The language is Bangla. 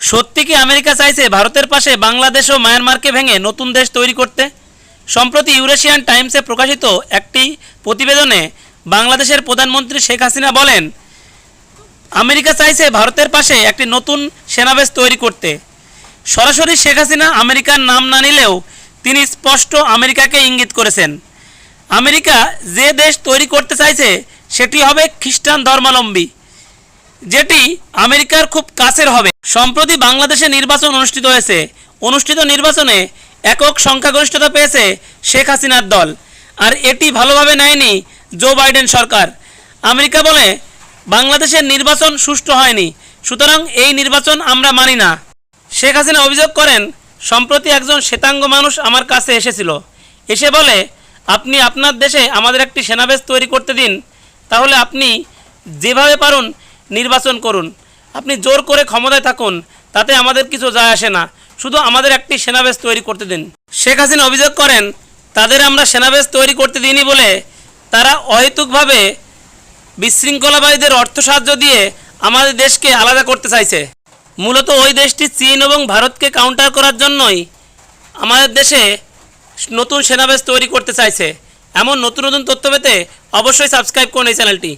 সত্যি কি আমেরিকা চাইছে ভারতের পাশে বাংলাদেশ ও মায়ানমারকে ভেঙে নতুন দেশ তৈরি করতে? সম্প্রতি ইউরেশিয়ান টাইমসে প্রকাশিত একটি প্রতিবেদনে বাংলাদেশের প্রধানমন্ত্রী শেখ হাসিনা বলেন, আমেরিকা চাইছে ভারতের পাশে একটি নতুন সেনাবেশ তৈরি করতে। সরাসরি শেখ হাসিনা আমেরিকার নাম না নিলেও তিনি স্পষ্ট আমেরিকাকে ইঙ্গিত করেছেন। আমেরিকা যে দেশ তৈরি করতে চাইছে, সেটি হবে খ্রিস্টান ধর্মাবলম্বী। যেটি আমেরিকার খুব কাছের হবে। সম্প্রতি বাংলাদেশে নির্বাচন অনুষ্ঠিত হয়েছে। অনুষ্ঠিত নির্বাচনে একক সংখ্যাগরিষ্ঠতা পেয়েছে শেখ হাসিনার দল। আর এটি ভালোভাবে নেয়নি জো বাইডেন সরকার। আমেরিকা বলে, বাংলাদেশের নির্বাচন সুষ্ঠু হয়নি, সুতরাং এই নির্বাচন আমরা মানি না। শেখ হাসিনা অভিযোগ করেন, সম্প্রতি একজন শ্বেতাঙ্গ মানুষ আমার কাছে এসেছিল। এসে বলে, আপনি আপনার দেশে আমাদের একটি সেনাবেশ তৈরি করতে দিন, তাহলে আপনি যেভাবে পারুন নির্বাচন করুন। আপনি জোর করে ক্ষমতায় থাকুন, তাতে আমাদের কিছু যায় আসে না। শুধু আমাদের একটি সেনাবেশ তৈরি করতে দিন। শেখ হাসিনা অভিযোগ করেন, তাদের আমরা সেনাবেশ তৈরি করতে দিইনি বলে তারা অহেতুকভাবে বিশৃঙ্খলাবাদীদের অর্থ সাহায্য দিয়ে আমাদের দেশকে আলাদা করতে চাইছে। মূলত ওই দেশটি চীন এবং ভারতকে কাউন্টার করার জন্যই আমাদের দেশে নতুন সেনাবেশ তৈরি করতে চাইছে। এমন নতুন নতুন তথ্য পেতে অবশ্যই সাবস্ক্রাইব করুন এই চ্যানেলটি